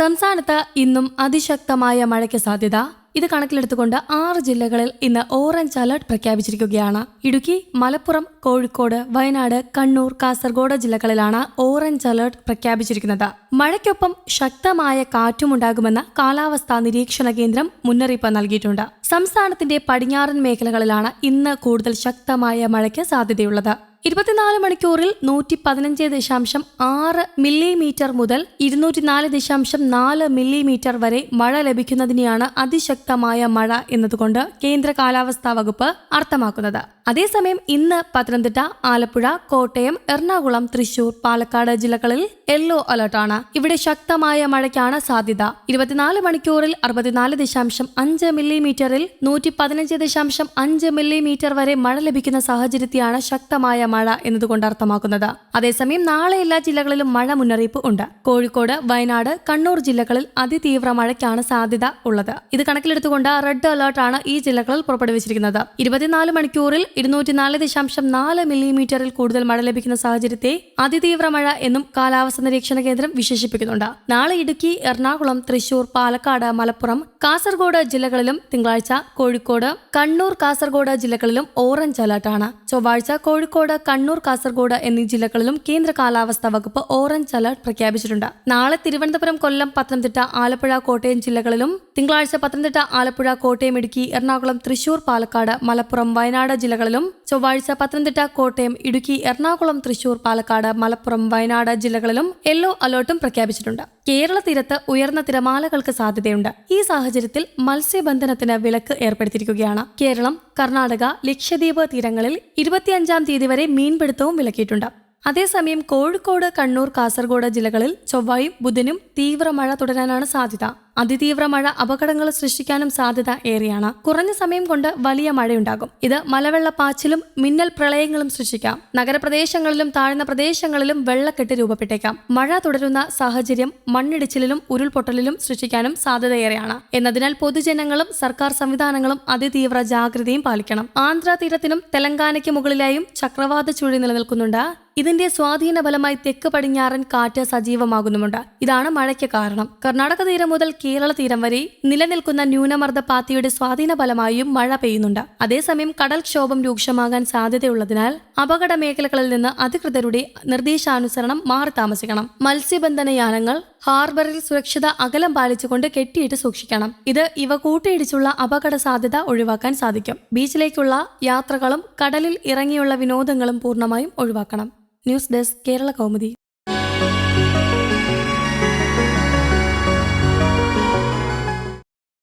സംസ്ഥാനത്ത് ഇന്നും അതിശക്തമായ മഴയ്ക്ക് സാധ്യത. ഇത് കണക്കിലെടുത്തുകൊണ്ട് ആറ് ജില്ലകളിൽ ഇന്ന് ഓറഞ്ച് അലർട്ട് പ്രഖ്യാപിച്ചിരിക്കുകയാണ്. ഇടുക്കി മലപ്പുറം കോഴിക്കോട് വയനാട് കണ്ണൂർ കാസർഗോഡ് ജില്ലകളിലാണ് ഓറഞ്ച് അലർട്ട് പ്രഖ്യാപിച്ചിരിക്കുന്നത്. മഴയ്ക്കൊപ്പം ശക്തമായ കാറ്റുമുണ്ടാകുമെന്ന് കാലാവസ്ഥാ നിരീക്ഷണ കേന്ദ്രം മുന്നറിയിപ്പ് നൽകിയിട്ടുണ്ട്. സംസ്ഥാനത്തിന്റെ പടിഞ്ഞാറൻ മേഖലകളിലാണ് ഇന്ന് കൂടുതൽ ശക്തമായ മഴയ്ക്ക് സാധ്യതയുള്ളത്. ഇരുപത്തിനാല് മണിക്കൂറിൽ നൂറ്റി പതിനഞ്ച് ദശാംശം ആറ് മില്ലിമീറ്റർ മുതൽ ഇരുന്നൂറ്റിനാല് ദശാംശം നാല് മില്ലിമീറ്റർ വരെ മഴ ലഭിക്കുന്നതിനെയാണ് അതിശക്തമായ മഴ എന്നതുകൊണ്ട് കേന്ദ്ര കാലാവസ്ഥാ വകുപ്പ് അർത്ഥമാക്കുന്നത്. അതേസമയം ഇന്ന് പത്തനംതിട്ട ആലപ്പുഴ കോട്ടയം എറണാകുളം തൃശൂർ പാലക്കാട് ജില്ലകളിൽ യെല്ലോ അലർട്ടാണ്. ഇവിടെ ശക്തമായ മഴയ്ക്കാണ് സാധ്യത. ഇരുപത്തിനാല് മണിക്കൂറിൽ അറുപത്തിനാല് ദശാംശം അഞ്ച് മില്ലിമീറ്ററിൽ നൂറ്റി പതിനഞ്ച് ദശാംശം അഞ്ച് മില്ലിമീറ്റർ വരെ മഴ ലഭിക്കുന്ന സാഹചര്യത്തെയാണ് ശക്തമായ മഴ എന്നതുകൊണ്ട് അർത്ഥമാക്കുന്നത്. അതേസമയം നാളെ എല്ലാ ജില്ലകളിലും മഴ മുന്നറിയിപ്പ് ഉണ്ട്. കോഴിക്കോട് വയനാട് കണ്ണൂർ ജില്ലകളിൽ അതിതീവ്ര മഴയ്ക്കാണ് സാധ്യത ഉള്ളത്. ഇത് കണക്കിലെടുത്തുകൊണ്ട് റെഡ് അലർട്ടാണ് ഈ ജില്ലകളിൽ പുറപ്പെടുവിച്ചിരിക്കുന്നത്. ഇരുപത്തിനാല് മണിക്കൂറിൽ ഇരുന്നൂറ്റിനാല് ദശാംശം നാല് മില്ലിമീറ്ററിൽ കൂടുതൽ മഴ ലഭിക്കുന്ന സാഹചര്യത്തെ അതിതീവ്ര മഴ എന്നും കാലാവസ്ഥ നിരീക്ഷണ കേന്ദ്രം വിശേഷിപ്പിക്കുന്നുണ്ട്. നാളെ ഇടുക്കി എറണാകുളം തൃശൂർ പാലക്കാട് മലപ്പുറം കാസർഗോഡ് ജില്ലകളിലും തിങ്കളാഴ്ച കോഴിക്കോട് കണ്ണൂർ കാസർഗോഡ് ജില്ലകളിലും ഓറഞ്ച് അലർട്ടാണ് ചൊവ്വാഴ്ച കോഴിക്കോട് കണ്ണൂർ കാസർഗോഡ് എന്നീ ജില്ലകളിലും കേന്ദ്ര കാലാവസ്ഥാ വകുപ്പ് ഓറഞ്ച് അലർട്ട് പ്രഖ്യാപിച്ചിട്ടുണ്ട്. നാളെ തിരുവനന്തപുരം കൊല്ലം പത്തനംതിട്ട ആലപ്പുഴ കോട്ടയം ജില്ലകളിലും തിങ്കളാഴ്ച പത്തനംതിട്ട ആലപ്പുഴ കോട്ടയം ഇടുക്കി എറണാകുളം തൃശൂർ പാലക്കാട് മലപ്പുറം വയനാട് ജില്ലകളിലും ചൊവ്വാഴ്ച പത്തനംതിട്ട കോട്ടയം ഇടുക്കി എറണാകുളം തൃശൂർ പാലക്കാട് മലപ്പുറം വയനാട് ജില്ലകളിലും യെല്ലോ അലർട്ടും പ്രഖ്യാപിച്ചിട്ടുണ്ട്. കേരള തീരത്ത് ഉയർന്ന തിരമാലകൾക്ക് സാധ്യതയുണ്ട്. ഈ സാഹചര്യത്തിൽ മത്സ്യബന്ധനത്തിന് വിലക്ക് ഏർപ്പെടുത്തിയിരിക്കുകയാണ്. കേരളം കർണാടക ലക്ഷദ്വീപ് തീരങ്ങളിൽ ഇരുപത്തിയഞ്ചാം തീയതി വരെ മീൻപിടുത്തവും വിലക്കിയിട്ടുണ്ട്. അതേസമയം കോഴിക്കോട് കണ്ണൂർ കാസർഗോഡ് ജില്ലകളിൽ ചൊവ്വായും ബുധനും തീവ്ര മഴ തുടരാനാണ് സാധ്യത. അതിതീവ്ര മഴ അപകടങ്ങൾ സൃഷ്ടിക്കാനും സാധ്യത ഏറെയാണ്. കുറഞ്ഞ സമയം കൊണ്ട് വലിയ മഴയുണ്ടാകും. ഇത് മലവെള്ളപ്പാച്ചിലും മിന്നൽ പ്രളയങ്ങളും സൃഷ്ടിക്കാം. നഗരപ്രദേശങ്ങളിലും താഴ്ന്ന പ്രദേശങ്ങളിലും വെള്ളക്കെട്ട് രൂപപ്പെട്ടേക്കാം. മഴ തുടരുന്ന സാഹചര്യം മണ്ണിടിച്ചിലിലും ഉരുൾപൊട്ടലിലും സൃഷ്ടിക്കാനും സാധ്യതയേറെയാണ് എന്നതിനാൽ പൊതുജനങ്ങളും സർക്കാർ സംവിധാനങ്ങളും അതിതീവ്ര ജാഗ്രതയും പാലിക്കണം. ആന്ധ്ര തീരത്തിനും തെലങ്കാനയ്ക്ക് മുകളിലായും ചക്രവാത ചുഴി നിലനിൽക്കുന്നുണ്ട്. ഇതിന്റെ സ്വാധീന ഫലമായി തെക്ക് പടിഞ്ഞാറൻ കാറ്റ് സജീവമാകുന്നുമുണ്ട്. ഇതാണ് മഴയ്ക്ക് കാരണം. കർണാടക തീരം മുതൽ കേരള തീരം വരെ നിലനിൽക്കുന്ന ന്യൂനമർദ്ദ പാത്തിയുടെ സ്വാധീന ഫലമായും മഴ പെയ്യുന്നുണ്ട്. അതേസമയം കടൽക്ഷോഭം രൂക്ഷമാകാൻ സാധ്യതയുള്ളതിനാൽ അപകട മേഖലകളിൽ നിന്ന് അധികൃതരുടെ നിർദ്ദേശാനുസരണം മാറി താമസിക്കണം. മത്സ്യബന്ധന യാനങ്ങൾ ഹാർബറിൽ സുരക്ഷിത അകലം പാലിച്ചുകൊണ്ട് കെട്ടിയിട്ട് സൂക്ഷിക്കണം. ഇത് ഇവ കൂട്ടിയിടിച്ചുള്ള അപകട സാധ്യത ഒഴിവാക്കാൻ സാധിക്കും. ബീച്ചിലേക്കുള്ള യാത്രകളും കടലിൽ ഇറങ്ങിയുള്ള വിനോദങ്ങളും പൂർണമായും ഒഴിവാക്കണം. News desk Kerala Kaumudi.